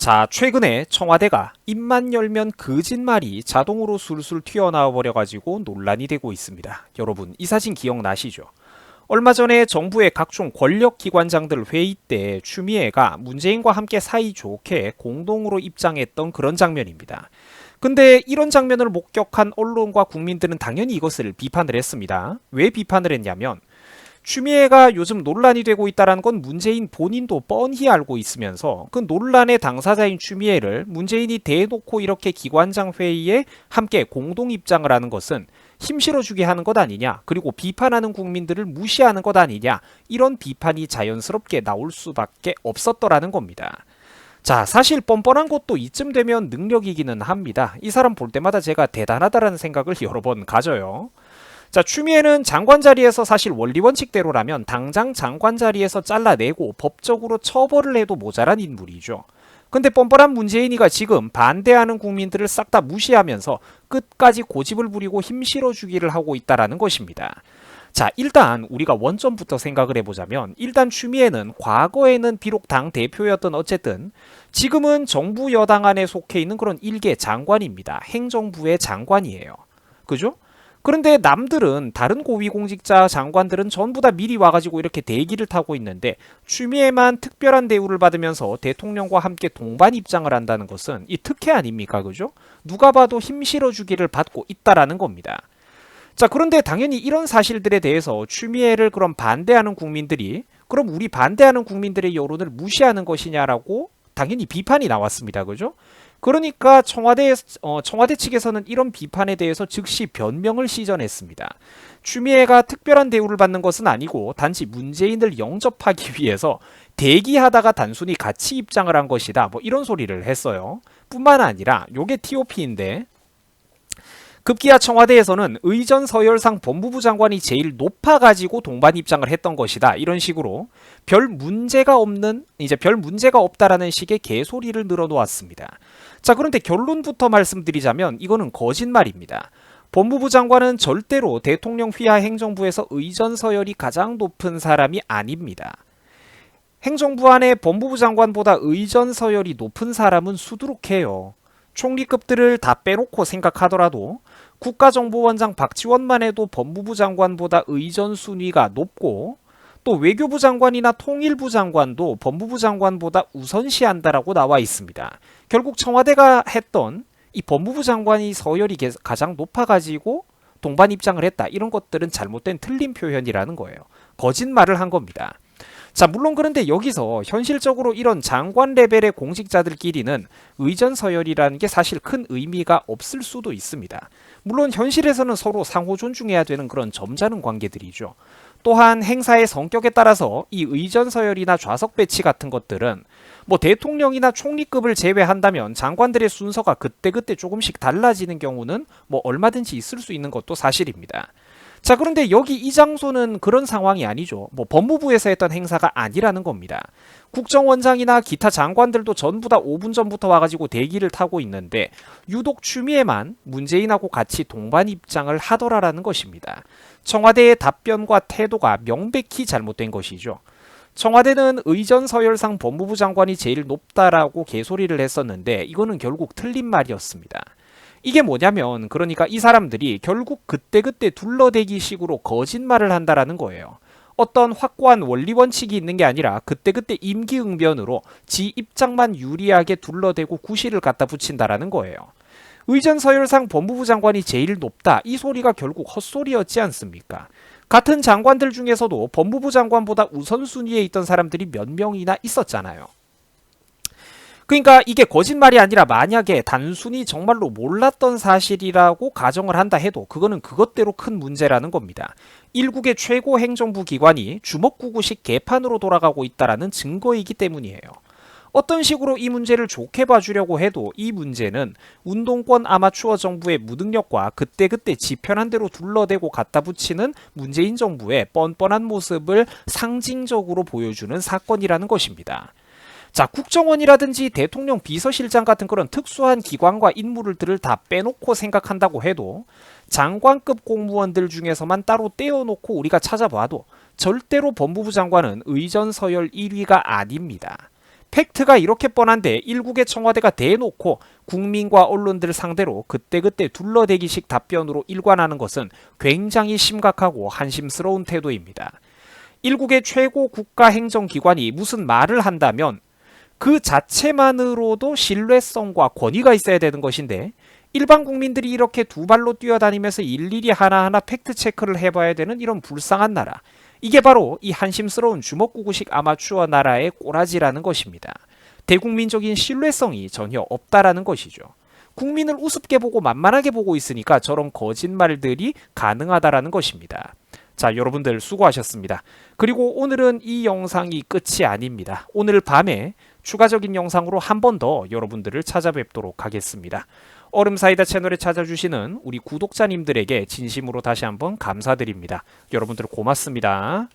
자, 최근에 청와대가 입만 열면 거짓말이 자동으로 술술 튀어나와 버려가지고 논란이 되고 있습니다. 여러분, 이 사진 기억나시죠? 얼마 전에 정부의 각종 권력기관장들 회의 때 추미애가 문재인과 함께 사이좋게 공동으로 입장했던 그런 장면입니다. 근데 이런 장면을 목격한 언론과 국민들은 당연히 이것을 비판을 했습니다. 왜 비판을 했냐면 추미애가 요즘 논란이 되고 있다는 건 문재인 본인도 뻔히 알고 있으면서 그 논란의 당사자인 추미애를 문재인이 대놓고 이렇게 기관장 회의에 함께 공동 입장을 하는 것은 힘실어주게 하는 것 아니냐 그리고 비판하는 국민들을 무시하는 것 아니냐 이런 비판이 자연스럽게 나올 수밖에 없었더라는 겁니다. 자, 사실 뻔뻔한 것도 이쯤 되면 능력이기는 합니다. 이 사람 볼 때마다 제가 대단하다라는 생각을 여러 번 가져요. 자, 추미애는 장관 자리에서 사실 원리 원칙대로라면 당장 장관 자리에서 잘라내고 법적으로 처벌을 해도 모자란 인물이죠. 근데 뻔뻔한 문재인이가 지금 반대하는 국민들을 싹 다 무시하면서 끝까지 고집을 부리고 힘 실어주기를 하고 있다라는 것입니다. 자, 일단 우리가 원점부터 생각을 해보자면 일단 추미애는 과거에는 비록 당 대표였던 어쨌든 지금은 정부 여당 안에 속해 있는 그런 일개 장관입니다. 행정부의 장관이에요. 그죠? 그런데 남들은 다른 고위공직자 장관들은 전부 다 미리 와가지고 이렇게 대기를 타고 있는데 추미애만 특별한 대우를 받으면서 대통령과 함께 동반 입장을 한다는 것은 이 특혜 아닙니까 그죠? 누가 봐도 힘 실어주기를 받고 있다라는 겁니다. 자 그런데 당연히 이런 사실들에 대해서 추미애를 그럼 반대하는 국민들이 그럼 우리 반대하는 국민들의 여론을 무시하는 것이냐라고 당연히 비판이 나왔습니다. 그죠? 그러니까 청와대 어, 청와대 측에서는 이런 비판에 대해서 즉시 변명을 시전했습니다. 추미애가 특별한 대우를 받는 것은 아니고 단지 문재인을 영접하기 위해서 대기하다가 단순히 같이 입장을 한 것이다. 뭐 이런 소리를 했어요. 뿐만 아니라 요게 TOP인데 급기야 청와대에서는 의전 서열상 법무부 장관이 제일 높아가지고 동반 입장을 했던 것이다. 이런 식으로 별 문제가 없는 이제 별 문제가 없다라는 식의 개소리를 늘어놓았습니다. 자 그런데 결론부터 말씀드리자면 이거는 거짓말입니다. 법무부 장관은 절대로 대통령 휘하 행정부에서 의전 서열이 가장 높은 사람이 아닙니다. 행정부 안에 법무부 장관보다 의전 서열이 높은 사람은 수두룩해요. 총리급들을 다 빼놓고 생각하더라도 국가정보원장 박지원만 해도 법무부 장관보다 의전 순위가 높고 또 외교부 장관이나 통일부 장관도 법무부 장관보다 우선시한다라고 나와 있습니다. 결국 청와대가 했던 이 법무부 장관이 서열이 가장 높아가지고 동반 입장을 했다. 이런 것들은 잘못된 틀린 표현이라는 거예요. 거짓말을 한 겁니다. 자, 물론 그런데 여기서 현실적으로 이런 장관 레벨의 공직자들끼리는 의전 서열이라는 게 사실 큰 의미가 없을 수도 있습니다. 물론 현실에서는 서로 상호 존중해야 되는 그런 점잖은 관계들이죠. 또한 행사의 성격에 따라서 이 의전 서열이나 좌석 배치 같은 것들은 뭐 대통령이나 총리급을 제외한다면 장관들의 순서가 그때그때 조금씩 달라지는 경우는 뭐 얼마든지 있을 수 있는 것도 사실입니다. 자, 그런데 여기 이 장소는 그런 상황이 아니죠. 뭐 법무부에서 했던 행사가 아니라는 겁니다. 국정원장이나 기타 장관들도 전부 다 5분 전부터 와가지고 대기를 타고 있는데 유독 추미애만 문재인하고 같이 동반 입장을 하더라라는 것입니다. 청와대의 답변과 태도가 명백히 잘못된 것이죠. 청와대는 의전 서열상 법무부 장관이 제일 높다라고 개소리를 했었는데 이거는 결국 틀린 말이었습니다. 이게 뭐냐면 그러니까 이 사람들이 결국 그때그때 둘러대기 식으로 거짓말을 한다라는 거예요. 어떤 확고한 원리 원칙이 있는 게 아니라 그때그때 임기응변으로 지 입장만 유리하게 둘러대고 구실을 갖다 붙인다라는 거예요. 의전 서열상 법무부 장관이 제일 높다. 이 소리가 결국 헛소리였지 않습니까? 같은 장관들 중에서도 법무부 장관보다 우선순위에 있던 사람들이 몇 명이나 있었잖아요. 그러니까 이게 거짓말이 아니라 만약에 단순히 정말로 몰랐던 사실이라고 가정을 한다 해도 그거는 그것대로 큰 문제라는 겁니다. 일국의 최고 행정부 기관이 주먹구구식 개판으로 돌아가고 있다라는 증거이기 때문이에요. 어떤 식으로 이 문제를 좋게 봐주려고 해도 이 문제는 운동권 아마추어 정부의 무능력과 그때그때 지편한 대로 둘러대고 갖다 붙이는 문재인 정부의 뻔뻔한 모습을 상징적으로 보여주는 사건이라는 것입니다. 자, 국정원이라든지 대통령 비서실장 같은 그런 특수한 기관과 인물들을 다 빼놓고 생각한다고 해도 장관급 공무원들 중에서만 따로 떼어놓고 우리가 찾아봐도 절대로 법무부 장관은 의전 서열 1위가 아닙니다. 팩트가 이렇게 뻔한데 일국의 청와대가 대놓고 국민과 언론들 상대로 그때그때 둘러대기식 답변으로 일관하는 것은 굉장히 심각하고 한심스러운 태도입니다. 일국의 최고 국가 행정기관이 무슨 말을 한다면 그 자체만으로도 신뢰성과 권위가 있어야 되는 것인데 일반 국민들이 이렇게 두 발로 뛰어다니면서 일일이 하나하나 팩트 체크를 해봐야 되는 이런 불쌍한 나라. 이게 바로 이 한심스러운 주먹구구식 아마추어 나라의 꼬라지라는 것입니다. 대국민적인 신뢰성이 전혀 없다라는 것이죠. 국민을 우습게 보고 만만하게 보고 있으니까 저런 거짓말들이 가능하다라는 것입니다. 자, 여러분들 수고하셨습니다. 그리고 오늘은 이 영상이 끝이 아닙니다. 오늘 밤에 추가적인 영상으로 한 번 더 여러분들을 찾아뵙도록 하겠습니다. 얼음 사이다 채널에 찾아주시는 우리 구독자님들에게 진심으로 다시 한번 감사드립니다. 여러분들 고맙습니다.